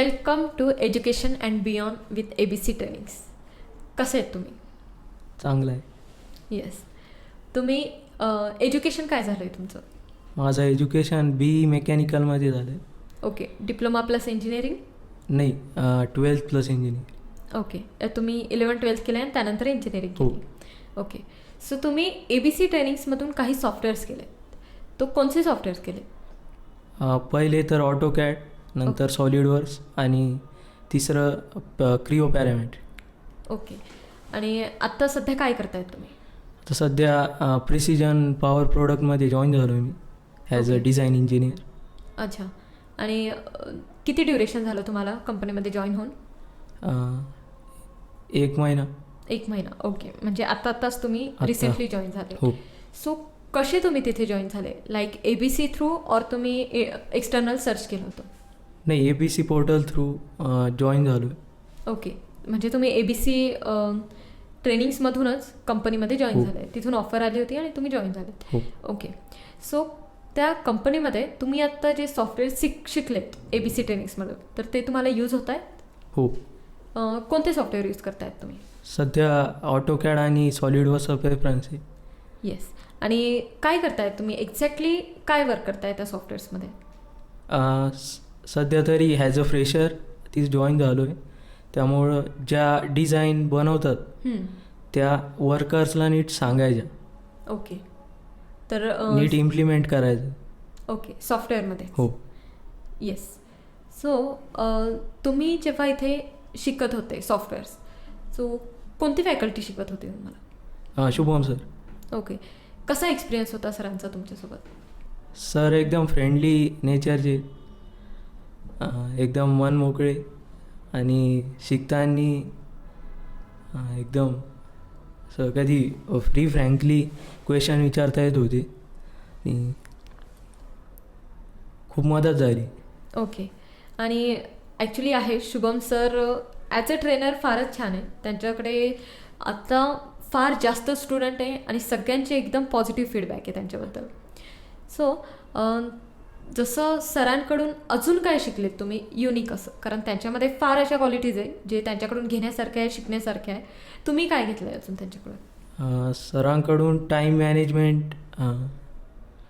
Welcome to education and beyond with A B C trainings कसे आहेत तुम्ही? चांगलं आहे. येस तुम्ही एज्युकेशन काय झालं आहे तुमचं? माझं एज्युकेशन बी मेकॅनिकलमध्ये झालं आहे ओके डिप्लोमा प्लस इंजिनिअरिंग नाही twelfth plus engineering okay uh, तुम्ही इलेवन ट्वेल्थ केलं आणि त्यानंतर इंजिनिअरिंग हो. केली ओके सो तुम्ही ए बी सी ट्रेनिंग्समधून काही सॉफ्टवेअर्स केले तो कोणते सॉफ्टवेअर्स केले पहिले तर ऑटो कॅड नंतर सॉलिडवर्क्स आणि तिसरं क्रिओ पॅरामेट्रिक ओके. आणि आत्ता सध्या काय करतायत तुम्ही? तर सध्या प्रिसिजन पॉवर प्रोडक्टमध्ये जॉईन झालो मी ॲज अ. Design engineer. अच्छा. आणि किती ड्युरेशन झालं तुम्हाला कंपनीमध्ये जॉईन होऊन? एक महिना. एक महिना. ओके. म्हणजे आत्ता आत्ताच तुम्ही. रिसेंटली जॉईन झाले. हो. सो कसे तुम्ही तिथे जॉईन झाले? Like A B C through और तुम्ही एक्सटर्नल सर्च केलं होतं? नाही A B C portal through join झालो ओके. म्हणजे तुम्ही ए बी सी ट्रेनिंग्समधूनच कंपनीमध्ये जॉईन. झाले तिथून ऑफर आली होती आणि तुम्ही जॉईन झाले हो. ओके. सो त्या कंपनीमध्ये तुम्ही आत्ता जे सॉफ्टवेअर शिक शिकलेत ए बी सी ट्रेनिंग्समधून तर ते तुम्हाला यूज होत आहेत? हो. कोणते सॉफ्टवेअर यूज करतायत तुम्ही? सध्या ऑटो कॅड आणि सॉलिडवर्क्सचा प्रेफरन्स आहे येस आणि काय करतायत तुम्ही? एक्झॅक्टली काय वर्क करताय त्या सॉफ्टवेअर्समध्ये सध्या तरी ॲज अ फ्रेशर तीच जॉईन झालो आहे त्यामुळं ज्या डिझाईन बनवतात त्या वर्कर्सला नीट सांगायच्या. ओके तर नीट इम्प्लिमेंट करायचं. ओके सॉफ्टवेअरमध्ये हो. येस सो तुम्ही जेव्हा इथे शिकत होते सॉफ्टवेअर्स सो कोणती फॅकल्टी शिकवत होती तुम्हाला? शुभम सर. ओके कसा एक्सपिरियन्स होता सरांचा तुमच्यासोबत? सर एकदम फ्रेंडली नेचरचे एकदम मन मोकळे आणि शिकताना एकदम असं कधी फ्री फ्रँकली क्वेश्चन विचारता येत होते. आणि खूप मदत झाली. ओके आणि ॲक्च्युली आहे Shubham sir as a trainer फारच छान आहे. त्यांच्याकडे आता फार जास्त स्टुडंट आहे आणि सगळ्यांचे एकदम पॉझिटिव्ह फीडबॅक आहे त्यांच्याबद्दल. सो जसं सरांकडून अजून काय शिकलेत तुम्ही? युनिक असं. कारण त्यांच्यामध्ये फार अशा क्वालिटीज आहे जे त्यांच्याकडून घेण्यासारख्या आहे शिकण्यासारख्या आहे. तुम्ही काय घेतलं आहे अजून त्यांच्याकडून? सरांकडून टाईम मॅनेजमेंट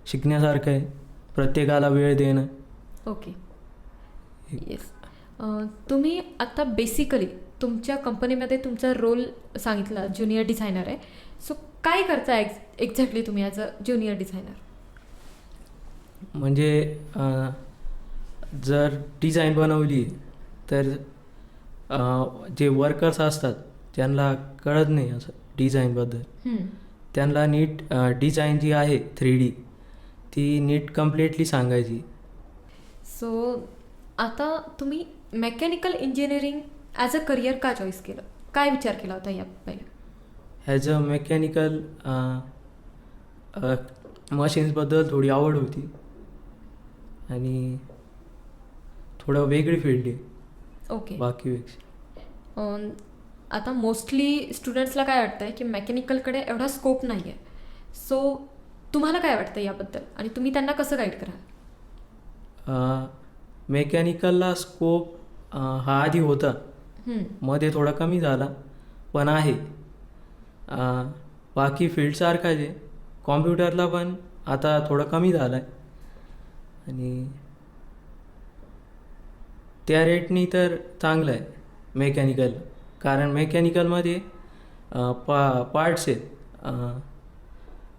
शिकण्यासारखं आहे. प्रत्येकाला वेळ देणं. ओके. येस तुम्ही आता बेसिकली तुमच्या कंपनीमध्ये तुमचा रोल सांगितला ज्युनियर डिझायनर आहे. सो काय करता एक्झ एक्झॅक्टली तुम्ही ॲज अ ज्युनियर डिझायनर म्हणजे जर डिझाईन बनवली तर जे वर्कर्स असतात त्यांना कळत नाही असं डिझाईनबद्दल त्यांना नीट डिझाईन जी आहे थ्री डी ती नीट कम्प्लिटली सांगायची. सो आता तुम्ही mechanical engineering as a career का चॉईस केलं? काय विचार केला होता या पहिले ॲज अ मेकॅनिकल मशीन्सबद्दल थोडी आवड होती. आणि थोडं वेगळी फील्ड आहे. ओके बाकीपेक्षा अं, आता मोस्टली स्टुडंट्सला काय वाटतं आहे की मेकॅनिकलकडे एवढा स्कोप नाही आहे सो तुम्हाला काय वाटतं याबद्दल? आणि तुम्ही त्यांना कसं गाईड कराल? मेकॅनिकलला स्कोप हा आधी होता. मध्ये थोडा कमी झाला पण आहे. बाकी फील्डसारखाच आहे. कॉम्प्युटरला पण आता थोडं कमी झालं आहे आणि त्या रेटनी तर चांगलं आहे मेकॅनिकल कारण मेकॅनिकलमध्ये पा पार्ट्स आहेत.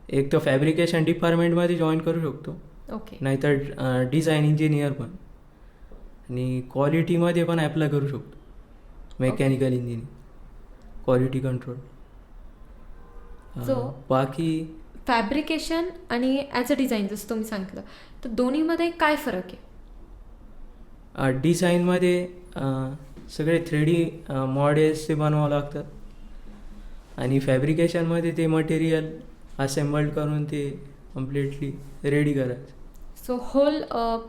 एक तर फॅब्रिकेशन डिपार्टमेंटमध्ये जॉईन करू शकतो. ओके नाहीतर डिझाईन इंजिनियर पण. आणि क्वालिटीमध्ये पण ॲप्लाय करू शकतो. मेकॅनिकल इंजिनियर क्वालिटी कंट्रोल बाकी फॅब्रिकेशन आणि ॲज अ डिझाईन जसं तुम्ही सांगितलं. तर दोन्हीमध्ये काय फरक आहे? डिझाईनमध्ये सगळे थ्री डी मॉडेल्स ते बनावं लागतात आणि फॅब्रिकेशनमध्ये ते मटेरियल असेंबल्ड करून ते कम्प्लिटली रेडी करायचं. सो होल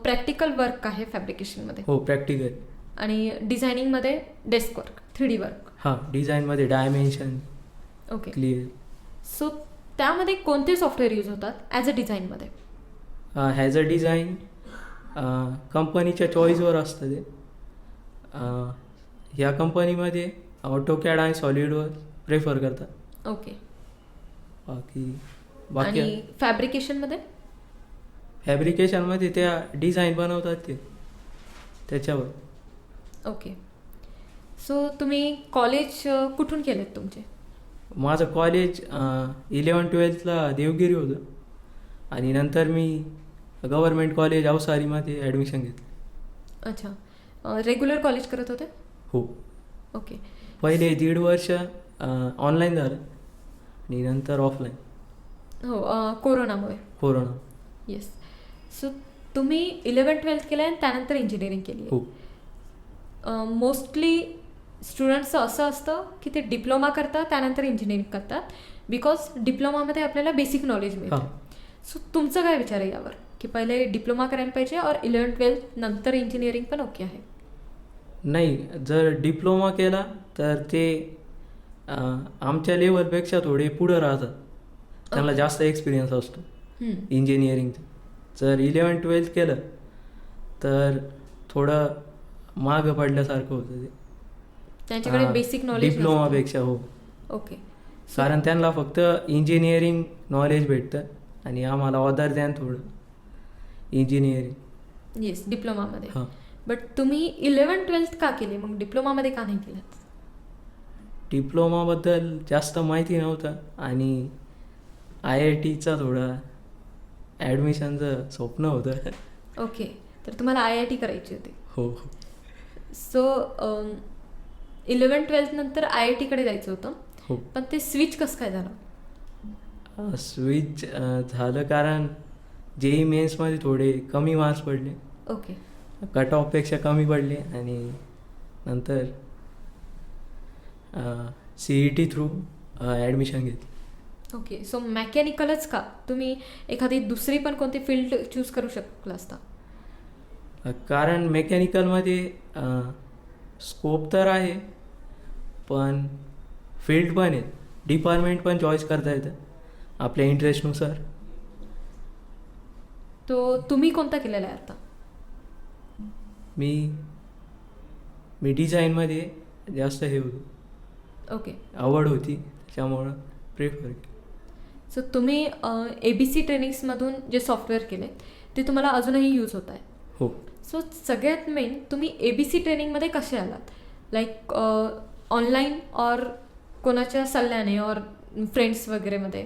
प्रॅक्टिकल वर्क आहे फॅब्रिकेशनमध्ये हो प्रॅक्टिकल आणि डिझायनिंगमध्ये desk work three D work हां डिझाईनमध्ये डायमेन्शन ओके क्लिअर सो त्यामध्ये कोणते सॉफ्टवेअर यूज होतात ॲज अ डिझाईनमध्ये हॅज अ डिझाईन कंपनीच्या चॉईसवर असतं ते. ह्या कंपनीमध्ये ऑटोकॅड आणि सॉलिडवर प्रेफर करतात. ओके बाकी बाकी आणि फॅब्रिकेशनमध्ये फॅब्रिकेशनमध्ये त्या डिझाईन बनवतात ते. त्याच्यावर. ओके सो तुम्ही कॉलेज कुठून केलेत तुमचे? माझं कॉलेज इलेवन ट्वेल्थला देवगिरी होतं. आणि नंतर मी गव्हर्मेंट कॉलेज अवसारीमध्ये ॲडमिशन घेतलं. अच्छा. रेग्युलर कॉलेज करत होते? हो. ओके पहिले दीड वर्ष ऑनलाईन झालं. आणि नंतर ऑफलाईन हो कोरोनामुळे. कोरोना. येस सो तुम्ही इलेवन ट्वेल्थ केलं आणि त्यानंतर इंजिनिअरिंग केली हो. मोस्टली स्टुडंट्सचं असं असतं की ते डिप्लोमा करतात त्यानंतर इंजिनिअरिंग करतात. बिकॉज डिप्लोमामध्ये आपल्याला बेसिक नॉलेज मिळतं. सो तुमचं काय विचार आहे यावर? की पहिले डिप्लोमा करायला पाहिजे और इलेवन ट्वेल्थ नंतर इंजिनिअरिंग पण ओके आहे? नाही जर डिप्लोमा केला तर ते आमच्या लेवलपेक्षा थोडे पुढं राहतात. त्यांना. जास्त एक्सपिरियन्स असतो. इंजिनिअरिंगचं जर इलेवन ट्वेल्थ केलं तर थोडं मागं पडल्यासारखं होतं ते. त्यांच्याकडे बेसिक नॉलेज डिप्लोमापेक्षा हो. ओके कारण त्यांना फक्त इंजिनिअरिंग नॉलेज भेटतं आणि आम्हाला ऑदर द्यान थोडं. इंजिनिअरिंग येस डिप्लोमामध्ये हां. बट तुम्ही इलेवन ट्वेल्थ का केली? मग डिप्लोमामध्ये का नाही केलं? डिप्लोमाबद्दल जास्त माहिती नव्हतं आणि आय आय टीचा थोडा ॲडमिशनचं स्वप्न होतं. ओके तर तुम्हाला आय आय टी करायची होती. हो. हो सो इलेवन ट्वेल्थ नंतर आय आय टीकडे जायचं होतं. हो. पण ते स्विच कसं काय झालं? स्विच झालं कारण जेई मेन्समध्ये थोडे कमी मार्क्स पडले. ओके. कट ऑफपेक्षा कमी पडले आणि नंतर ई टी थ्रू ॲडमिशन घेतली. ओके. सो मेकॅनिकलच का? तुम्ही एखादी दुसरी पण कोणती फील्ड चूज करू शकला असता? कारण मेकॅनिकलमध्ये स्कोप तर आहे पण फील्ड पण आहे डिपार्टमेंट पण चॉईस करता येतं. आपल्या इंटरेस्टनुसार तो तुम्ही कोणता केलेला आहे आता? मी मी डिझाईनमध्ये जास्त हे होतो. ओके. आवड होती. त्याच्यामुळं प्रेफर सो तुम्ही ए बी सी ट्रेनिंग्समधून जे सॉफ्टवेअर केले ते तुम्हाला अजूनही यूज होत आहे? हो. सो सगळ्यात मेन तुम्ही ए बी सी ट्रेनिंगमध्ये कसे आलात? लाईक ऑनलाईन और कोणाच्या सल्ल्याने और फ्रेंड्स वगैरेमध्ये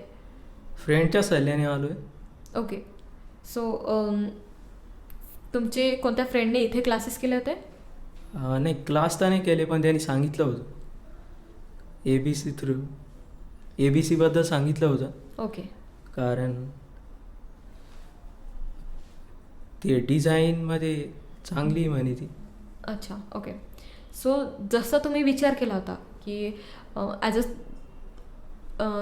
फ्रेंडच्या सल्ल्याने आलो आहे ओके सो तुमचे कोणत्या फ्रेंडने इथे क्लासेस केले होते? नाही क्लास तर नाही केले पण त्यांनी सांगितलं होतं. ए B C through A B सीबद्दल सांगितलं होतं. ओके कारण ते डिझाईनमध्ये चांगली म्हणे ती. अच्छा ओके सो जसं तुम्ही विचार केला होता की ॲज अ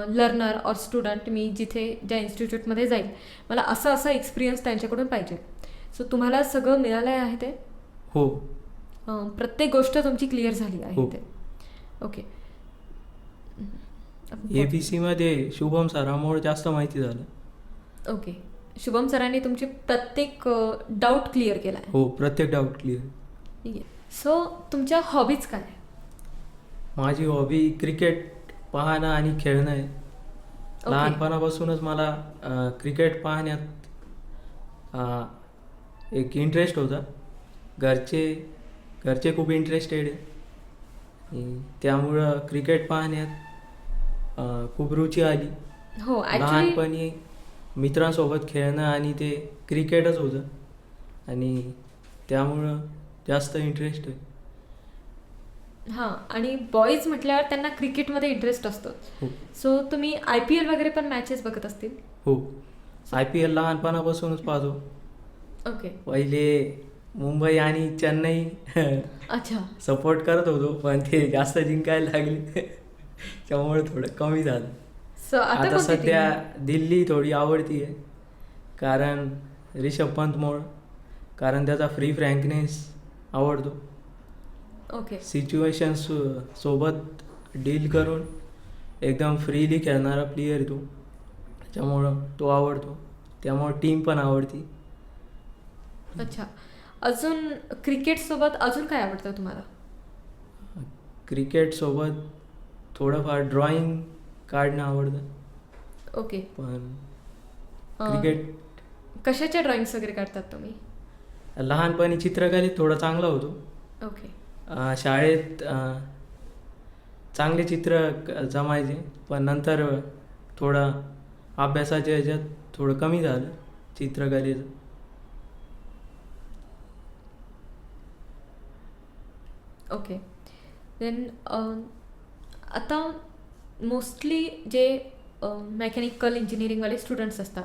लर्नर और स्टुडंट मी जिथे ज्या इन्स्टिट्यूटमध्ये जाईल मला असं असं एक्सपिरियन्स त्यांच्याकडून पाहिजे. सो तुम्हाला सगळं मिळालं आहे ते? हो. प्रत्येक गोष्ट तुमची क्लिअर झाली आहे हो. ते. ओके ए बी सीमध्ये शुभम सरामुळे जास्त माहिती झालं. ओके शुभम सरांनी तुमची प्रत्येक डाऊट क्लिअर केला आहे. हो प्रत्येक डाऊट क्लिअर ठीक आहे. सो तुमच्या हॉबीज काय? आहे माझी हॉबी क्रिकेट पाहणं आणि खेळणं आहे. लहानपणापासूनच मला अं, क्रिकेट पाहण्यात अं, एक इंटरेस्ट होता. घरचे घरचे खूप इंटरेस्टेड आहे. आणि त्यामुळं क्रिकेट पाहण्यात अं, खूप रुची आली. हो ॲक्च्युली लहानपणी मित्रांसोबत खेळणं आणि ते क्रिकेटच होतं. आणि त्यामुळं जास्त इंटरेस्ट आहे. हां आणि बॉईज म्हटल्यावर त्यांना क्रिकेटमध्ये इंटरेस्ट असतो. हो. सो तुम्ही आय पी एल वगैरे पण मॅचेस बघत असतील? हो. आय पी एल लहानपणापासूनच पाहतो. ओके पहिले मुंबई आणि चेन्नई. अच्छा. सपोर्ट करत होतो पण ते जास्त जिंकायला लागले. त्यामुळे थोडं कमी झालं. सो आता आता कोणती सध्या team? दिल्ली थोडी आवडती आहे. कारण रिषभ पंतमुळं कारण त्याचा फ्री फ्रँकनेस आवडतो. ओके सिच्युएशन्स सोबत डील करून एकदम फ्रीली खेळणारा प्लेयर तो. त्यामुळं तो आवडतो. त्यामुळं टीम पण आवडती. अच्छा. अजून क्रिकेटसोबत अजून काय आवडतं तुम्हाला? क्रिकेटसोबत थोडंफार ड्रॉइंग काढणं आवडतं. ओके पण अं, क्रिकेट कशाच्या ड्रॉइंग्स वगैरे काढतात तुम्ही? लहानपणी चित्रकलेत थोडा चांगला होतो. ओके. अं, शाळेत अं, चांगले चित्र क- जमायचे. पण नंतर थोडं अभ्यासाच्या ह्याच्यात थोडं कमी झालं चित्रकलेचं. ओके. देन आता मोस्टली जे मेकॅनिकल इंजिनिअरिंगवाले स्टुडंट्स असतात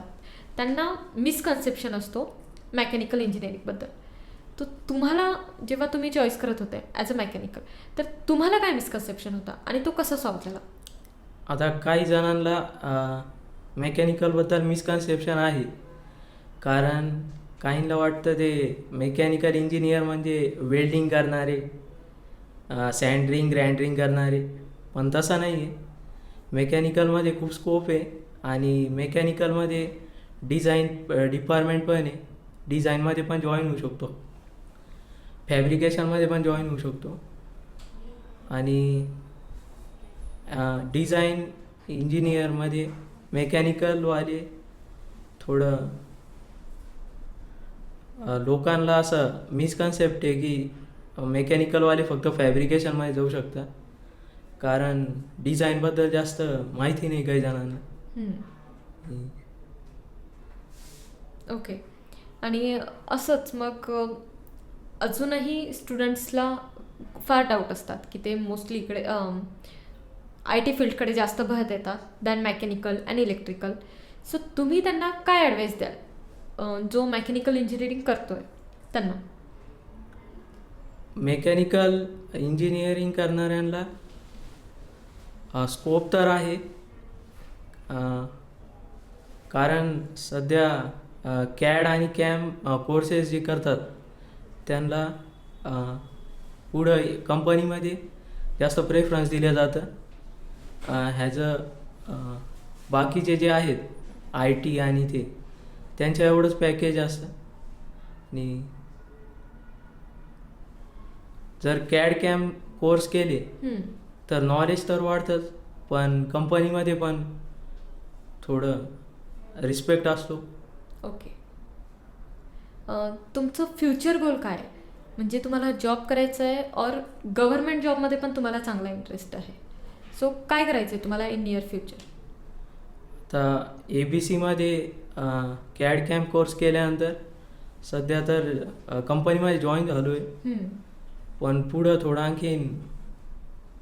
त्यांना मिसकन्सेप्शन असतो. मेकॅनिकल इंजिनिअरिंगबद्दल तर तुम्हाला जेव्हा तुम्ही चॉईस करत होते ॲज अ मेकॅनिकल तर तुम्हाला काय मिसकन्सेप्शन होता आणि तो कसा सॉल्व्ह झाला? आता काही जणांना मेकॅनिकलबद्दल मिसकन्सेप्शन आहे. कारण काहींना वाटतं ते मेकॅनिकल इंजिनियर म्हणजे वेल्डिंग करणारे सँड्रिंग ग्रँडरिंग करणारे पण तसं नाही आहे मेकॅनिकलमध्ये खूप स्कोप आहे आणि मेकॅनिकलमध्ये डिझाईन डिपार्टमेंट पण आहे. डिझाईनमध्ये पण जॉईन होऊ शकतो. फॅब्रिकेशनमध्ये पण जॉईन होऊ शकतो. आणि डिझाईन इंजिनियरमध्ये मेकॅनिकलवाले थोडं लोकांना असं मिसकन्सेप्ट आहे की मेकॅनिकलवाले फक्त फॅब्रिकेशनमध्ये जाऊ शकतात. कारण डिझाईनबद्दल जास्त माहिती नाही काही जणांना. ओके आणि असंच मग अजूनही स्टुडंट्सला फार डाऊट असतात की ते मोस्टली इकडे आय टी फील्डकडे जास्त भर देतात दॅन मेकॅनिकल आणि इलेक्ट्रिकल सो तुम्ही त्यांना काय ॲडवाईस द्याल? जो मेकॅनिकल इंजिनिअरिंग करतो आहे त्यांना मेकॅनिकल इंजिनिअरिंग करणाऱ्यांना स्कोप तर आहे कारण सध्या कॅड आणि कॅम कोर्सेस जे करतात त्यांना पुढं कंपनीमध्ये जास्त प्रेफरन्स दिलं जातं. ह्याज अ बाकीचे जे आहेत आय टी आणि ते त्यांच्या एवढंच पॅकेज असतं. आणि जर कॅड कॅम कोर्स केले. तर नॉलेज तर वाढतंच पण कंपनीमध्ये पण थोडं रिस्पेक्ट असतो. ओके. तुमचं फ्युचर गोल काय आहे? म्हणजे तुम्हाला जॉब करायचा आहे और गव्हर्नमेंट जॉबमध्ये पण तुम्हाला चांगला इंटरेस्ट आहे. सो काय करायचं आहे तुम्हाला इन नियर फ्युचर आता ए बी सीमध्ये कॅड कॅम्प कोर्स केल्यानंतर सध्या तर कंपनीमध्ये जॉईन झालो आहे पण पुढं थोडं आणखीन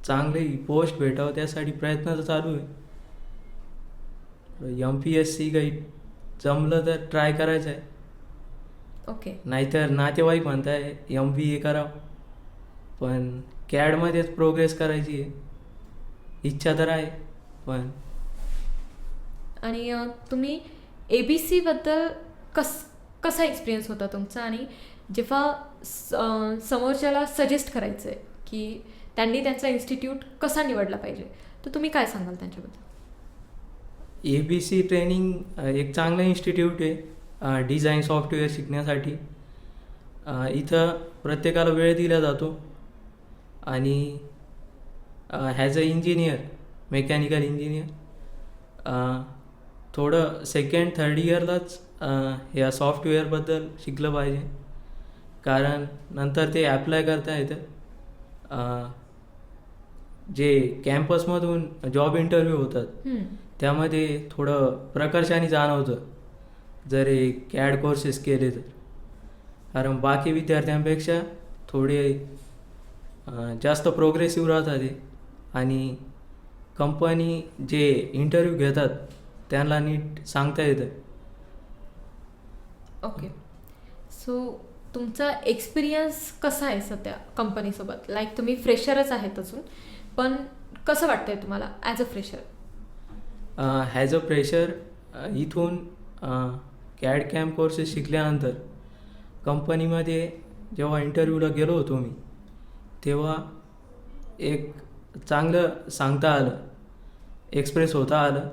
चांगली पोस्ट भेटावं त्यासाठी प्रयत्न तर चालू आहे. एम पी एस सी काही जमलं तर ट्राय करायचं आहे ओके नाहीतर नातेवाईक म्हणताय एम बी ए करावं. पण कॅडमध्येच प्रोग्रेस करायची आहे. इच्छा तर आहे पण आणि अ, तुम्ही ए बी सीबद्दल कस कसा एक्सपिरियन्स होता तुमचा? आणि जेव्हा स- अ, समोरच्याला सजेस्ट करायचं आहे की त्यांनी त्यांचा इन्स्टिट्यूट कसा निवडला पाहिजे तर तुम्ही काय सांगाल त्यांच्याबद्दल? ए बी सी ट्रेनिंग एक चांगलं इन्स्टिट्यूट आहे डिझाईन सॉफ्टवेअर शिकण्यासाठी. इथं प्रत्येकाला वेळ दिला जातो आणि as a engineer mechanical engineer थोडं सेकंड थर्ड इयरलाच या सॉफ्टवेअरबद्दल शिकलं पाहिजे. कारण नंतर ते ॲप्लाय करता येतं. जे कॅम्पसमधून जॉब इंटरव्ह्यू होतात. त्यामध्ये थोडं प्रकर्षाने जाणवतं. जर हे कॅड कोर्सेस केले तर. कारण बाकी विद्यार्थ्यांपेक्षा थोडे जास्त प्रोग्रेसिव्ह राहतात ते आणि कंपनी जे इंटरव्ह्यू घेतात त्यांना नीट सांगता येतं. ओके सो तुमचा एक्सपिरियन्स कसा आहे सध्या कंपनीसोबत लाईक तुम्ही फ्रेशरच आहेत अजून. पण कसं वाटतंय तुम्हाला as a fresher has a pressure इथून कॅड कॅम्प कोर्सेस शिकल्यानंतर कंपनीमध्ये जेव्हा इंटरव्ह्यूला गेलो होतो मी तेव्हा एक चांगलं सांगता आलं एक्सप्रेस होता आलं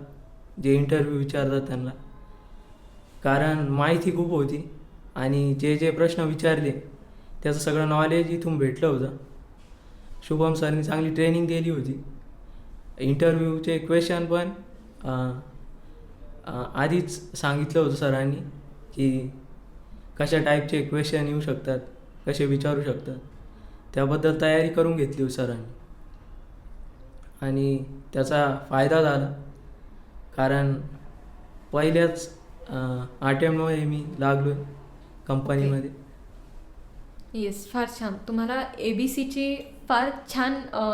जे इंटरव्ह्यू विचारतात त्यांना. कारण माहिती खूप होती आणि जे जे प्रश्न विचारले त्याचं सगळं नॉलेज इथून भेटलं होतं. शुभम सरनी चांगली ट्रेनिंग दिली होती. इंटरव्ह्यूचे क्वेश्चन पण आधीच सांगितलं होतं सरांनी की कशा टाईपचे क्वेश्चन येऊ शकतात कसे विचारू शकतात. त्याबद्दल तयारी करून घेतली होती सरांनी. आणि त्याचा फायदा झाला. कारण पहिल्याच अटेम्प्टमध्ये मी लागलो कंपनीमध्ये. येस फार छान. तुम्हाला ए बी सीची फार छान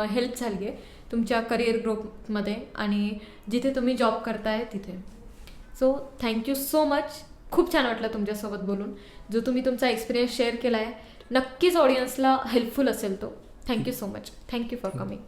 हेल्प झाली आहे. तुमच्या करिअर ग्रोथमध्ये आणि जिथे तुम्ही जॉब करताय तिथे. सो थँक्यू सो मच खूप छान वाटलं तुमच्यासोबत बोलून. जो तुम्ही तुमचा एक्सपिरियन्स शेअर केला आहे नक्कीच ऑडियन्सला हेल्पफुल असेल तो. Thank you so much thank you for coming